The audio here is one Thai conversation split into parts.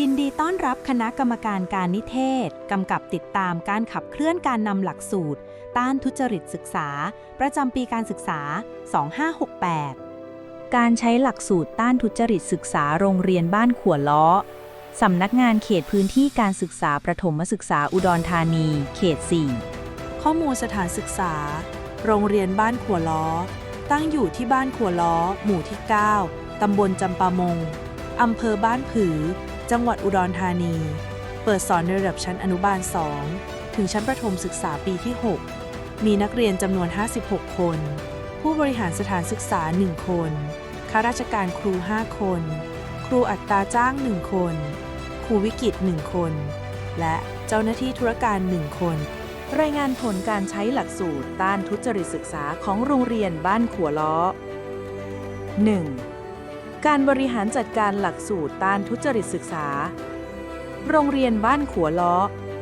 ยินดีต้อนรับคณะกรรมการการนิเทศ กำกับติดตามการขับเคลื่อนการนำหลักสูตร ต้านทุจริตศึกษา ประจำปีการศึกษา 2568 การใช้หลักสูตรต้านทุจริตศึกษาโรงเรียนบ้านขัวล้อสำนักงานเขตพื้นที่การศึกษาประถมศึกษาอุดรธานี เขต 4 ข้อมูลสถานศึกษา โรงเรียนบ้านขัวล้อ ตั้งอยู่ที่บ้านขัวล้อ หมู่ที่ 9 ตำบลจำปามงอำเภอบ้านผือ จังหวัดอุดรธานี เปิดสอนในระดับชั้นอนุบาล 2 ถึงชั้นประถมศึกษาปีที่ 6 มีนักเรียนจำนวน 56 คน ผู้บริหารสถานศึกษา 1 คน ข้าราชการครู 5 คน ครูอัตราจ้าง 1 คน ครูวิกิต 1 คน และเจ้าหน้าที่ธุรการ 1 คน รายงานผลการใช้หลักสูตรต้านทุจริตศึกษาของโรงเรียนบ้านขัวล้อ 1. การบริหารจัดการหลักสูตรต้านทุจริตศึกษา โรงเรียนบ้านขัวล้อ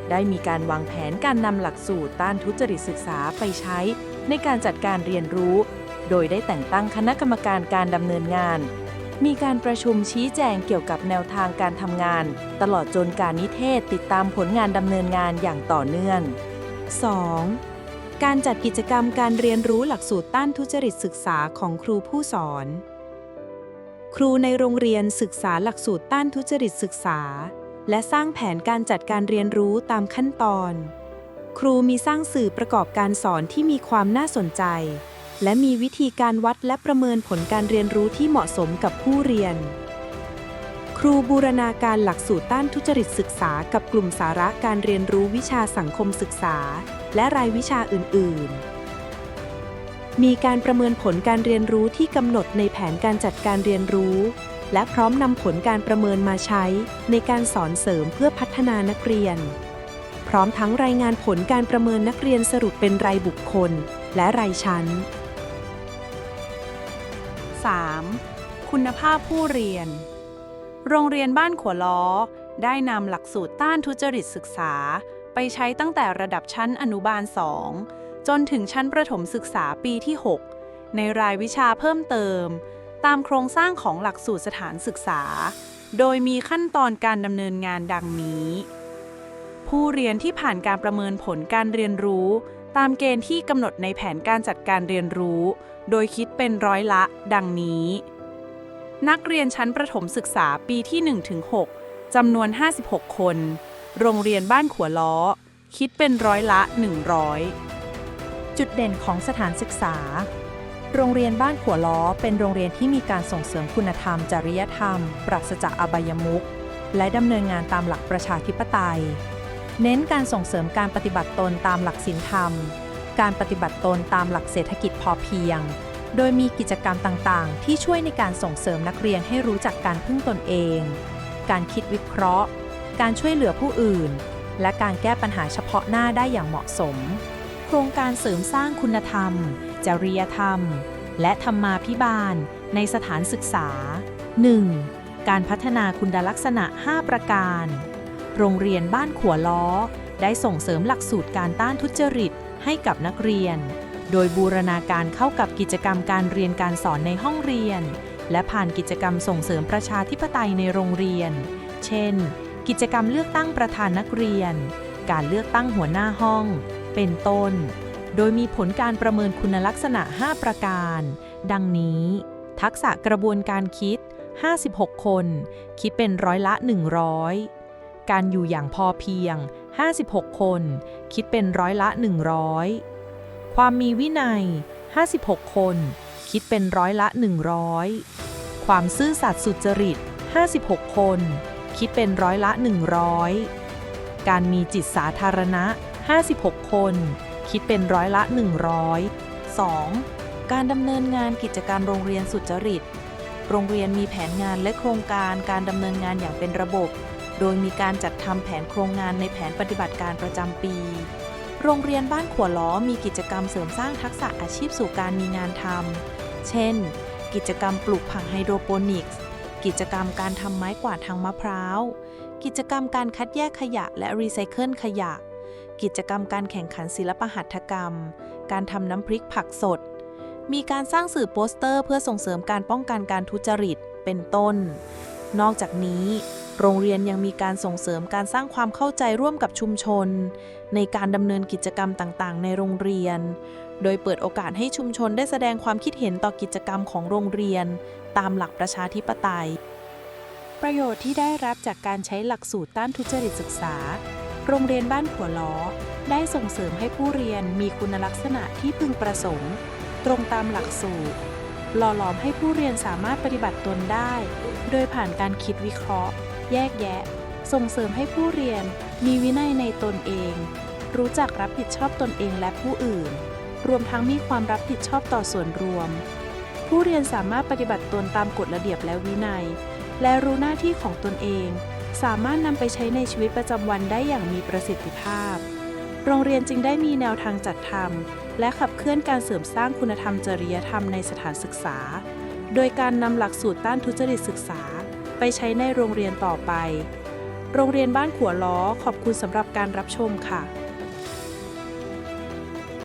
ได้มีการวางแผนการนำหลักสูตรต้านทุจริตศึกษาไปใช้ ในการจัดการเรียนรู้ โดยได้แต่งตั้งคณะกรรมการการดำเนินงาน มีการประชุมชี้แจงเกี่ยวกับแนวทางการทำงาน ตลอดจนการนิเทศติดตามผลงานดำเนินงานอย่างต่อเนื่อง 2. การจัดกิจกรรมการเรียนรู้หลักสูตรต้านทุจริตศึกษาของครูผู้สอน ครูในโรงเรียนศึกษาหลักสูตรต้านทุจริตศึกษา และสร้างแผนการจัดการเรียนรู้ตามขั้นตอน ครูมีสร้างสื่อประกอบการสอนที่มีความน่าสนใจ และมีวิธีการวัดและประเมินผลการเรียนรู้ที่เหมาะสมกับผู้เรียน ครูบูรณาการหลักสูตรต้านทุจริตศึกษากับกลุ่มสาระการเรียนรู้วิชาสังคมศึกษา และรายวิชาอื่น ๆ มีการประเมินผลการเรียนรู้ที่กำหนดในแผนการจัดการเรียนรู้ และพร้อมนำผลการประเมินมาใช้ในการสอนเสริมเพื่อพัฒนานักเรียน พร้อมทั้งรายงานผลการประเมินนักเรียนสรุปเป็นรายบุคคล และรายชั้น 3. คุณภาพผู้เรียน โรงเรียนบ้านขัวล้อ ได้นำหลักสูตรต้านทุจริตศึกษา ไปใช้ตั้งแต่ระดับชั้นอนุบาล 2 จนถึงชั้นประถมศึกษาปีที่ 6 ในรายวิชาเพิ่มเติม ตามโครงสร้างของหลักสูตรสถานศึกษา โดยมีขั้นตอนการดำเนินงานดังนี้ ผู้เรียนที่ผ่านการประเมินผลการเรียนรู้ ตามเกณฑ์ที่กำหนดในแผนการจัดการเรียนรู้ โดยคิดเป็นร้อยละ ดังนี้ นักเรียนชั้นประถมศึกษาปีที่ 1-6จำนวน 56 คน โรงเรียนบ้านขัวล้อ คิดเป็นร้อยละ 100 จุดเด่นของสถานศึกษา โรงเรียนบ้านขัวล้อเป็นโรงเรียนที่มีการส่งเสริมคุณธรรม จริยธรรม ปราศจากอบายมุขและดำเนินงานตามหลักประชาธิปไตย เน้นการส่งเสริมการปฏิบัติตนตามหลักศีลธรรม การปฏิบัติตนตามหลักเศรษฐกิจพอเพียง โดยมีกิจกรรมต่างๆ ที่ช่วยในการส่งเสริมนักเรียนให้รู้จักการพึ่งตนเอง การคิดวิเคราะห์ การช่วยเหลือผู้อื่น และการแก้ปัญหาเฉพาะหน้าได้อย่างเหมาะสม โครงการเสริมสร้างคุณธรรม จริยธรรม และธรรมาภิบาล ในสถานศึกษา 1. การพัฒนาคุณลักษณะ 5 ประการ โรงเรียนบ้านขัวล้อ ได้ส่งเสริมหลักสูตรการต้านทุจริตให้กับนักเรียน โดยบูรณาการเข้ากับกิจกรรมการเรียนการสอนในห้องเรียน และผ่านกิจกรรมส่งเสริมประชาธิปไตยในโรงเรียน เช่น กิจกรรมเลือกตั้งประธานนักเรียน การเลือกตั้งหัวหน้าห้อง เป็นต้น โดยมีผลการประเมินคุณลักษณะ 5 ประการ ดังนี้ ทักษะกระบวนการคิด 56 คน คิดเป็นร้อยละ 100 การอยู่อย่างพอเพียง 56 คน คิดเป็นร้อยละ 100 ความมีวินัย 56 คน คิดเป็นร้อยละ 100 ความซื่อสัตย์สุจริต 56 คน คิดเป็นร้อยละ 100 การมีจิตสาธารณะ 56 คน คิดเป็นร้อยละ 100 2. การดำเนินงานกิจการโรงเรียนสุจริต โรงเรียนมีแผนงานและโครงการการดำเนินงานอย่างเป็นระบบ โดยมีการจัดทำแผนโครงงานในแผนปฏิบัติการประจำปี โรงเรียนบ้านขัวล้อมีกิจกรรมเสริมสร้างทักษะอาชีพสู่การมีงานทำ เช่น กิจกรรมปลูกผักไฮโดรโปนิกส์ กิจกรรมการทำไม้กวาดทางมะพร้าว กิจกรรมการคัดแยกขยะและรีไซเคิลขยะ กิจกรรมการแข่งขันศิลปหัตถกรรม การทำน้ำพริกผักสด มีการสร้างสื่อโปสเตอร์เพื่อส่งเสริมการป้องกันการทุจริต เป็นต้น นอกจากนี้ โรงเรียนยังมีการส่งเสริมการสร้างความเข้าใจร่วมกับชุมชน ในการดำเนินกิจกรรมต่างๆ ในโรงเรียน โดยเปิดโอกาสให้ชุมชนได้แสดงความคิดเห็นต่อกิจกรรมของโรงเรียน ตามหลักประชาธิปไตยประโยชน์ที่ได้รับจากการใช้หลักสูตรต้านทุจริตศึกษา โรงเรียนบ้านขัวล้อ ได้ส่งเสริมให้ผู้เรียนมีคุณลักษณะที่พึงประสงค์ ตรงตามหลักสูตร หล่อหลอมให้ผู้เรียนสามารถปฏิบัติตนได้ โดยผ่านการคิดวิเคราะห์ แยกแยะ ส่งเสริมให้ผู้เรียนมีวินัยในตนเอง รู้จักรับผิดชอบตนเองและผู้อื่น รวมทั้งมีความรับผิดชอบต่อส่วนรวม ผู้เรียนสามารถปฏิบัติตนตามกฎระเบียบและวินัย และรู้หน้าที่ของตนเอง สามารถนำไปใช้ในชีวิตประจำวันได้อย่างมีประสิทธิภาพ โรงเรียนจึงได้มีแนวทางจัดทำและขับเคลื่อนการเสริมสร้างคุณธรรมจริยธรรมในสถานศึกษา โดยการนำหลักสูตรต้านทุจริตศึกษา ไปใช้ในโรงเรียนต่อไป โรงเรียนบ้านขัวล้อขอบคุณสำหรับการรับชมค่ะ